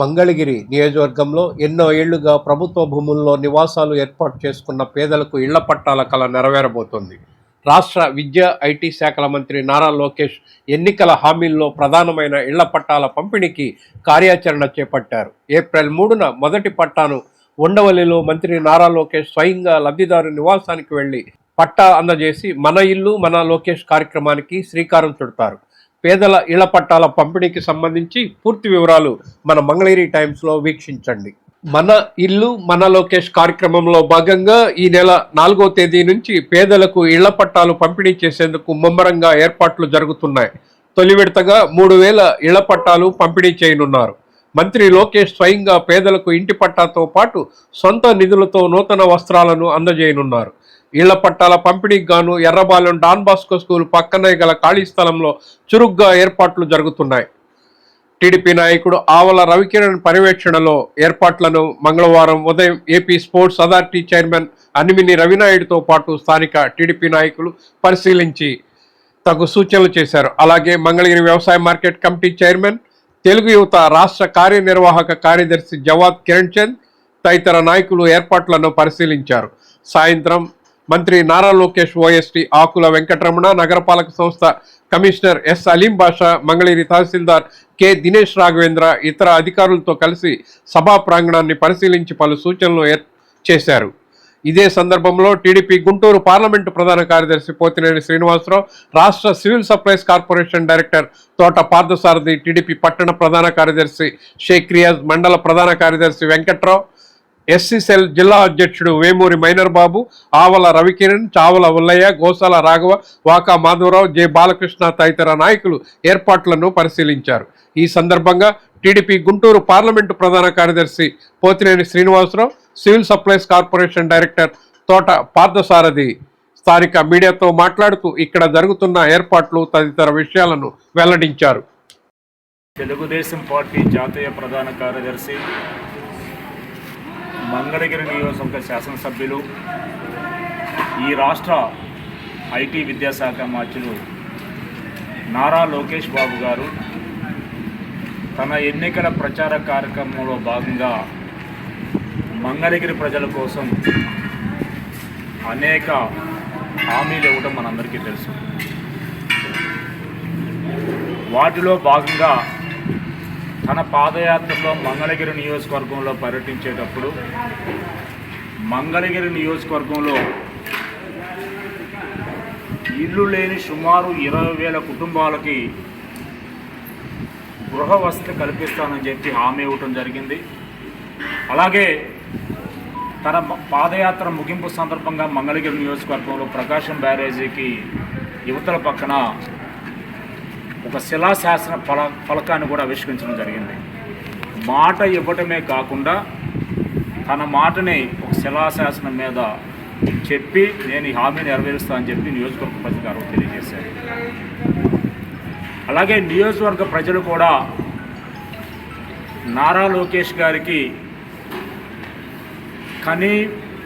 మంగళగిరి నియోజకవర్గంలో ఎన్నో ఏళ్ళుగా ప్రభుత్వ భూముల్లో నివాసాలు ఏర్పాటు చేసుకున్న పేదలకు ఇళ్ళ పట్టాల కళ నెరవేరబోతోంది. రాష్ట్ర విద్య ఐటీ శాఖల మంత్రి నారా లోకేష్ ఎన్నికల హామీల్లో ప్రధానమైన ఇళ్ళ పట్టాల పంపిణీకి కార్యాచరణ చేపట్టారు. ఏప్రిల్ మూడున మొదటి పట్టాను ఉండవల్లిలో మంత్రి నారా లోకేష్ స్వయంగా లబ్ధిదారు నివాసానికి వెళ్ళి పట్టా అందజేసి మన ఇల్లు మన లోకేష్ కార్యక్రమానికి శ్రీకారం చుడతారు. పేదల ఇళ్ళ పట్టాల పంపిణీకి సంబంధించి పూర్తి వివరాలు మన మంగళగిరి టైమ్స్లో వీక్షించండి. మన ఇల్లు మన లోకేష్ కార్యక్రమంలో భాగంగా ఈ నెల నాలుగో తేదీ నుంచి పేదలకు ఇళ్ళ పట్టాలు పంపిణీ చేసేందుకు ముమ్మరంగా ఏర్పాట్లు జరుగుతున్నాయి. తొలి విడతగా మూడు వేల ఇళ్ళ పట్టాలు పంపిణీ చేయనున్నారు. మంత్రి లోకేష్ స్వయంగా పేదలకు ఇంటి పట్టాతో పాటు సొంత నిధులతో నూతన వస్త్రాలను అందజేయనున్నారు. ఇళ్ళ పట్టాల పంపిణీకి గాను ఎర్రబాలెం డాన్ బాస్కో స్కూల్ పక్కనే గల ఖాళీ స్థలంలో చురుగ్గా ఏర్పాట్లు జరుగుతున్నాయి. టీడీపీ నాయకుడు ఆవల రవికిరణ్ పర్యవేక్షణలో ఏర్పాట్లను మంగళవారం ఉదయం AP sports authority chairman Animini రవినాయుడుతో పాటు స్థానిక టీడీపీ నాయకులు పరిశీలించి తగు సూచనలు చేశారు. అలాగే మంగళగిరి వ్యవసాయ మార్కెట్ కమిటీ చైర్మన్ తెలుగు యువత రాష్ట్ర కార్యనిర్వాహక కార్యదర్శి జవాద్ కిరణ్ చంద్ తదితర నాయకులు ఏర్పాట్లను పరిశీలించారు. సాయంత్రం మంత్రి నారా లోకేష్ ఓఎస్టీ ఆకుల వెంకటరమణ నగరపాలక సంస్థ commissioner S Aleem Basha Mangalagiri tahsildar K Dinesh Raghavendra ఇతర అధికారులతో కలిసి సభా ప్రాంగణాన్ని పరిశీలించి పలు సూచనలు ఏర్ చేశారు. ఇదే సందర్భంలో టీడీపీ గుంటూరు పార్లమెంటు ప్రధాన కార్యదర్శి పోతినేని శ్రీనివాసరావు రాష్ట్ర civil supplies corporation director Thota Parthasarathi TDP పట్టణ ప్రధాన కార్యదర్శి షేక్ రియాజ్ మండల ప్రధాన కార్యదర్శి వెంకట్రావు ఎస్సీసెల్ జిల్లా అధ్యక్షుడు వేమూరి మైనర్ బాబు ఆవల రవికిరణ్ చావల ఉల్లయ్య గోసాల రాఘవ వాకా మాధవరావు జె బాలకృష్ణ తదితర నాయకులు ఏర్పాట్లను పరిశీలించారు. ఈ సందర్భంగా టీడీపీ గుంటూరు పార్లమెంటు ప్రధాన కార్యదర్శి Pothineni Srinivasarao civil supplies corporation director Thota Parthasarathi స్థానిక మీడియాతో మాట్లాడుతూ ఇక్కడ జరుగుతున్న ఏర్పాట్లు తదితర విషయాలను వెల్లడించారు. తెలుగుదేశం పార్టీ జాతీయ ప్రధాన కార్యదర్శి మంగళగిరి నియోజకవర్గ శాసనసభ్యులు ఈ రాష్ట్ర ఐటీ విద్యాశాఖ మార్చులు నారా లోకేష్ బాబు గారు తన ఎన్నికల ప్రచార కార్యక్రమంలో భాగంగా మంగళగిరి ప్రజల కోసం అనేక హామీలు ఇవ్వడం మనందరికీ తెలుసు. వాటిలో భాగంగా తన పాదయాత్రలో మంగళగిరి నియోజకవర్గంలో పర్యటించేటప్పుడు మంగళగిరి నియోజకవర్గంలో ఇల్లు లేని సుమారు ఇరవై వేల కుటుంబాలకి గృహ వసతి కల్పిస్తానని చెప్పి హామీ ఇవ్వటం జరిగింది. అలాగే తన పాదయాత్ర ముగింపు సందర్భంగా మంగళగిరి నియోజకవర్గంలో ప్రకాశం బ్యారేజీకి యువతల పక్కన ఒక శిలాశాసన ఫల ఫలకాన్ని కూడా ఆవిష్కరించడం జరిగింది. మాట ఇవ్వటమే కాకుండా తన మాటని ఒక శిలాశాసనం మీద చెప్పి నేను ఈ హామీ నెరవేరుస్తా అని చెప్పి నియోజకవర్గ ప్రజలకు తెలియజేశారు. అలాగే నియోజకవర్గ ప్రజలు కూడా నారా లోకేష్ గారికి కని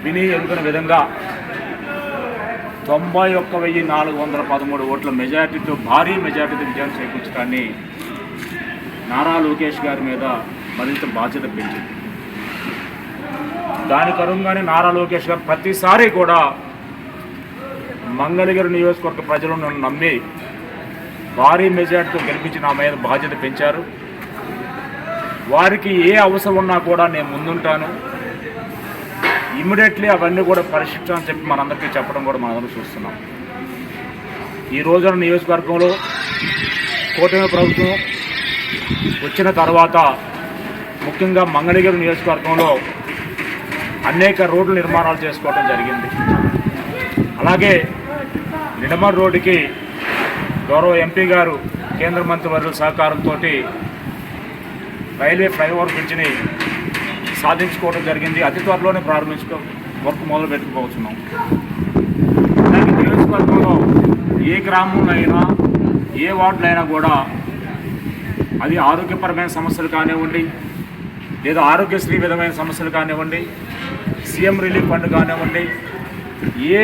విని ఎరుగని విధంగా తొంభై ఒక్క వెయ్యి నాలుగు వందల పదమూడు ఓట్ల మెజార్టీతో భారీ మెజార్టీతో విజయం చేకూర్చడాన్ని నారా లోకేష్ గారి మీద మరింత బాధ్యత పెంచింది. దానికి అనుగుణంగానే నారా లోకేష్ గారు ప్రతిసారి కూడా మంగళగిరి నియోజకవర్గ ప్రజలు నన్ను నమ్మి భారీ మెజార్టీతో గెలిపించి నా మీద బాధ్యత పెంచారు. వారికి ఏ అవసరం ఉన్నా కూడా నేను ముందుంటాను. ఇమీడియట్లీ అవన్నీ కూడా పరిశీలించాలని చెప్పి మనందరికీ చెప్పడం కూడా మనందరం చూస్తున్నాం. ఈ రోజున నియోజకవర్గంలో కూటమి ప్రభుత్వం వచ్చిన తర్వాత ముఖ్యంగా మంగళగిరి నియోజకవర్గంలో అనేక రోడ్ల నిర్మాణాలు చేసుకోవడం జరిగింది. అలాగే నిడమర్ రోడ్డుకి గౌరవ ఎంపీ గారు కేంద్ర మంత్రివర్యుల సహకారంతో రైల్వే ఫ్లైఓవర్ బ్రిడ్జ్ని సాధించుకోవడం జరిగింది. అతి త్వరలోనే ప్రారంభించుకో వర్క్ మొదలు పెట్టుకోవచ్చున్నాం అలాగే నియోజకవర్గంలో ఏ గ్రామంలో అయినా ఏ వార్డులో అయినా కూడా అది ఆరోగ్యపరమైన సమస్యలు కానివ్వండి లేదా ఆరోగ్యశ్రీ విధమైన సమస్యలు కానివ్వండి సీఎం రిలీఫ్ ఫండ్ కానివ్వండి ఏ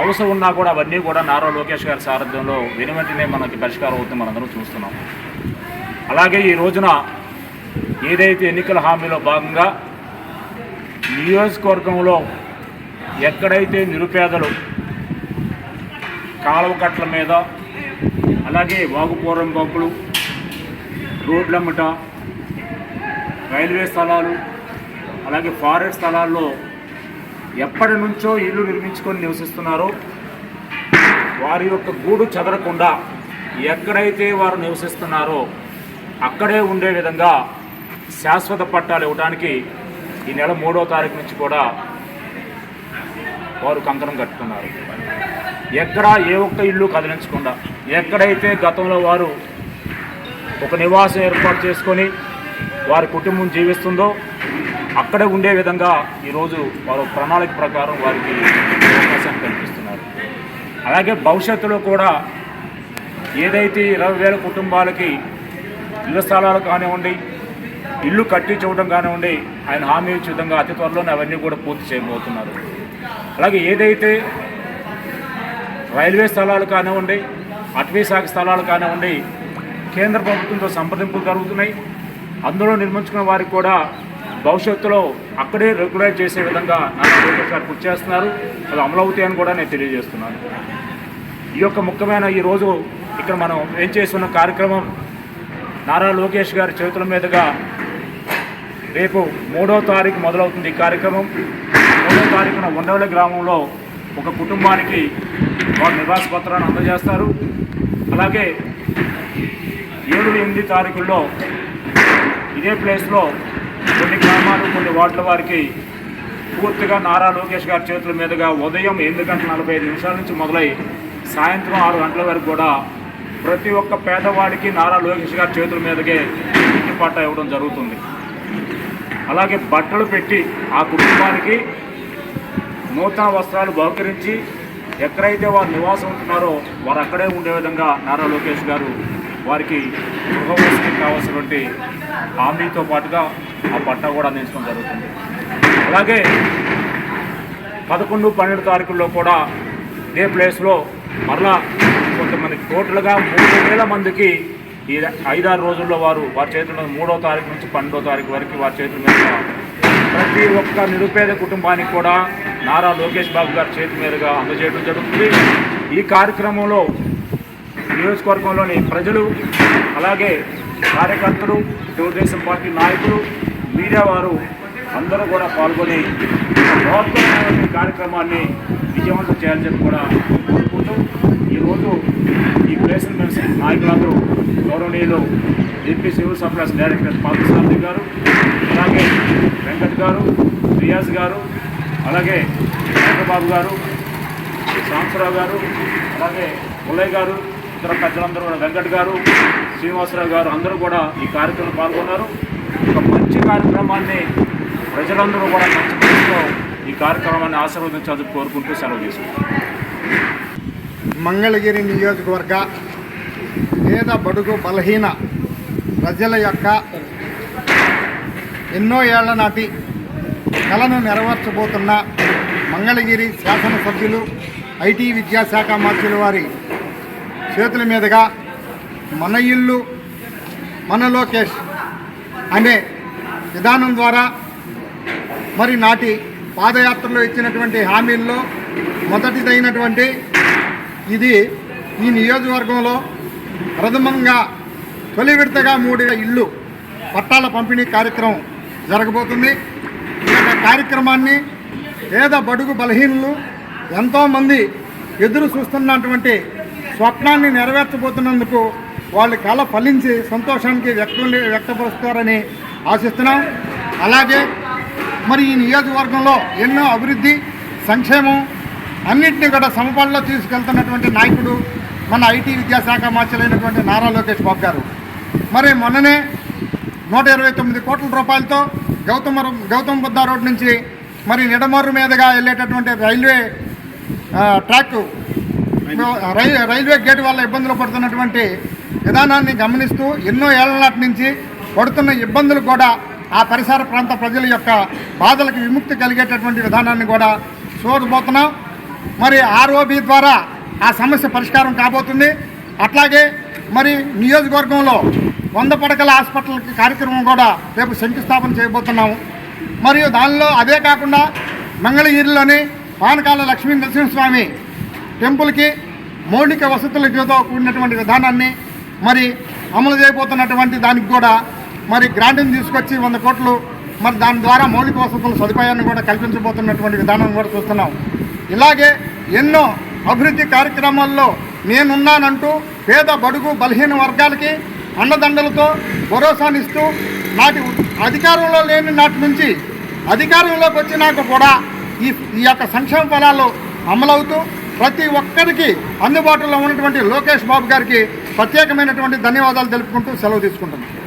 అవసరం ఉన్నా కూడా అవన్నీ కూడా నారా లోకేష్ గారి సారథ్యంలో వెను వెంటనే మనకి పరిష్కారం అవుతుంది మనందరం చూస్తున్నాం. అలాగే ఈ రోజున ఏదైతే ఎన్నికల హామీలో భాగంగా నియోజకవర్గంలో ఎక్కడైతే నిరుపేదలు కాలువ కట్ల మీద అలాగే వాగుపూరం బొబ్బులు రోడ్లమ్మట రైల్వే స్థలాలు అలాగే ఫారెస్ట్ స్థలాల్లో ఎప్పటి నుంచో ఇల్లు నిర్మించుకొని నివసిస్తున్నారో వారి యొక్క గూడు చెదరకుండా ఎక్కడైతే వారు నివసిస్తున్నారో అక్కడే ఉండే విధంగా శాశ్వత పట్టాలు ఇవ్వడానికి ఈ నెల మూడో తారీఖు నుంచి కూడా వారు కంకణం కట్టుకున్నారు. ఎక్కడ ఏ ఒక్క ఇల్లు కదిలించకుండా ఎక్కడైతే గతంలో వారు ఒక నివాసం ఏర్పాటు చేసుకొని వారి కుటుంబం జీవిస్తుందో అక్కడే ఉండే విధంగా ఈరోజు వారు ప్రణాళిక ప్రకారం వారికి అవకాశాన్ని కల్పిస్తున్నారు. అలాగే భవిష్యత్తులో కూడా ఏదైతే ఇరవై వేల కుటుంబాలకి ఇళ్ళ స్థలాలు కానివ్వండి ఇల్లు కట్టించవడం కానివ్వండి ఆయన హామీ ఇచ్చే విధంగా అతి త్వరలోనే అవన్నీ కూడా పూర్తి చేయబోతున్నారు. అలాగే ఏదైతే రైల్వే స్థలాలు కానివ్వండి అటవీ శాఖ స్థలాలు కానివ్వండి కేంద్ర ప్రభుత్వంతో సంప్రదింపులు జరుగుతున్నాయి. అందులో నిర్మించుకున్న వారికి కూడా భవిష్యత్తులో అక్కడే రెగ్యులైజ్ చేసే విధంగా నారా గారు కృషి చేస్తున్నారు. అది అమలవుతాయని కూడా నేను తెలియజేస్తున్నాను. ఈ యొక్క ముఖ్యమైన ఈరోజు ఇక్కడ మనం ఏం చేస్తున్న కార్యక్రమం నారా లోకేష్ గారి చేతుల మీదుగా రేపు మూడో తారీఖు మొదలవుతుంది ఈ కార్యక్రమం. మూడో తారీఖున ఉండవల్లి గ్రామంలో ఒక కుటుంబానికి వారు నివాస పత్రాన్ని అందజేస్తారు. అలాగే ఏడు ఎనిమిది తారీఖుల్లో ఇదే ప్లేస్లో కొన్ని గ్రామాలు కొన్ని వార్డుల వారికి పూర్తిగా నారా లోకేష్ గారి చేతుల మీదుగా ఉదయం ఎనిమిది గంటల నలభై ఐదు నిమిషాల నుంచి మొదలై సాయంత్రం ఆరు గంటల వరకు కూడా ప్రతి ఒక్క పేదవాడికి నారా లోకేష్ గారి చేతుల మీదకే ఇంటి పట్టా ఇవ్వడం జరుగుతుంది. అలాగే బట్టలు పెట్టి ఆ కుటుంబానికి నూతన వస్త్రాలు బహుకరించి ఎక్కడైతే వారు నివాసం ఉంటున్నారో వారు అక్కడే ఉండే విధంగా నారా లోకేష్ గారు వారికి గృహవసతికి కావాల్సినటువంటి హామీతో పాటుగా ఆ పట్ట కూడా అందించడం జరుగుతుంది. అలాగే పదకొండు పన్నెండు తారీఖుల్లో కూడా ఇదే ప్లేస్లో మరలా కొంతమంది కోట్లుగా మూడు వేల మందికి ఈ ఐదారు రోజుల్లో వారు వారి చేతుల మూడో తారీఖు నుంచి పన్నెండో తారీఖు వరకు వారి చేతుల మీద ప్రతి ఒక్క నిరుపేద కుటుంబానికి కూడా నారా లోకేష్ బాబు గారి చేతి మీదుగా అందజేయడం జరుగుతుంది. ఈ కార్యక్రమంలో నియోజకవర్గంలోని ప్రజలు అలాగే కార్యకర్తలు తెలుగుదేశం పార్టీ నాయకులు మీడియా వారు అందరూ కూడా పాల్గొని బృహత్తరమైన కార్యక్రమాన్ని విజయవంతం చేయాలని కూడా కోరుకుంటూ ఈరోజు ఈ ప్లేస్ మెన్స్ నాయకులందరూ గౌరవనీయులు AP civil supplies director Parthasarathi garu అలాగే వెంకట్ గారు రియాజ్ గారు అలాగే చంద్రబాబు గారు సాంసరావు గారు అలాగే ఉలయ్ గారు ఇతర పెద్దలందరూ కూడా వెంకట్ గారు శ్రీనివాసరావు గారు అందరూ కూడా ఈ కార్యక్రమంలో పాల్గొన్నారు. ఒక మంచి కార్యక్రమాన్ని ప్రజలందరూ కూడా మంచి ఈ కార్యక్రమాన్ని ఆశీర్వదించాలని కోరుకుంటూ సెలవు తీసుకుంటాం మంగళగిరి నియోజకవర్గ పేద బడుగు బలహీన ప్రజల యొక్క ఎన్నో ఏళ్ళ నాటి కళను నెరవేర్చబోతున్న మంగళగిరి శాసనసభ్యులు ఐటీ విద్యాశాఖ మంత్రుల వారి చేతుల మీదుగా మన ఇల్లు మన లోకేష్ అనే విధానం ద్వారా మరి నాటి పాదయాత్రలో ఇచ్చినటువంటి హామీల్లో మొదటిదైనటువంటి ఇది ఈ నియోజకవర్గంలో ప్రథమంగా తొలి విడతగా మూడు ఇల్లు పట్టాల పంపిణీ కార్యక్రమం జరగబోతుంది. ఈ యొక్క కార్యక్రమాన్ని పేద బడుగు బలహీనులు ఎంతోమంది ఎదురు చూస్తున్నటువంటి స్వప్నాన్ని నెరవేర్చబోతున్నందుకు వాళ్ళ కళ ఫలించి సంతోషానికి వ్యక్తం వ్యక్తపరుస్తారని ఆశిస్తున్నాం. అలాగే మరి ఈ నియోజకవర్గంలో ఎన్నో అభివృద్ధి సంక్షేమం అన్నింటినీ కూడా సమపాల్లో తీసుకెళ్తున్నటువంటి నాయకుడు మన ఐటీ విద్యాశాఖ మార్చలైనటువంటి నారా లోకేష్ బాబు గారు. మరి మొన్ననే నూట ఇరవై తొమ్మిది కోట్ల రూపాయలతో గౌతమ గౌతమ్ బుద్ధ రోడ్ నుంచి మరి నిడమర్రు మీదుగా వెళ్ళేటటువంటి రైల్వే ట్రాక్ రై రైల్వే గేట్ వల్ల ఇబ్బందులు పడుతున్నటువంటి విధానాన్ని గమనిస్తూ ఎన్నో ఏళ్ళ నాటి నుంచి పడుతున్న ఇబ్బందులు కూడా ఆ పరిసర ప్రాంత ప్రజల యొక్క బాధలకు విముక్తి కలిగేటటువంటి విధానాన్ని కూడా చూడబోతున్నాం. మరి ఆర్ఓబి ద్వారా ఆ సమస్య పరిష్కారం కాబోతుంది. అట్లాగే మరి నియోజకవర్గంలో వంద పడకల హాస్పిటల్కి కార్యక్రమం కూడా రేపు శంకుస్థాపన చేయబోతున్నాము. మరియు దానిలో అదే కాకుండా మంగళగిరిలోని పానకాల లక్ష్మీ నరసింహస్వామి టెంపుల్కి మౌలిక వసతులతో కూడినటువంటి విధానాన్ని మరి అమలు చేయబోతున్నటువంటి దానికి కూడా మరి గ్రాంట్ని తీసుకొచ్చి వంద కోట్లు మరి దాని ద్వారా మౌలిక వసతుల సదుపాయాన్ని కూడా కల్పించబోతున్నటువంటి విధానం కూడా చూస్తున్నాం. ఇలాగే ఎన్నో అభివృద్ధి కార్యక్రమాల్లో నేనున్నానంటూ పేద బడుగు బలహీన వర్గాలకి అండదండలతో భరోసానిస్తూ నాటి అధికారంలో లేని నాటి నుంచి అధికారంలోకి వచ్చినాక కూడా ఈ ఈ యొక్క సంక్షేమ ఫలాలు అమలవుతూ ప్రతి ఒక్కరికి అందుబాటులో ఉన్నటువంటి లోకేష్ బాబు గారికి ప్రత్యేకమైనటువంటి ధన్యవాదాలు తెలుపుకుంటూ సెలవు తీసుకుంటున్నాను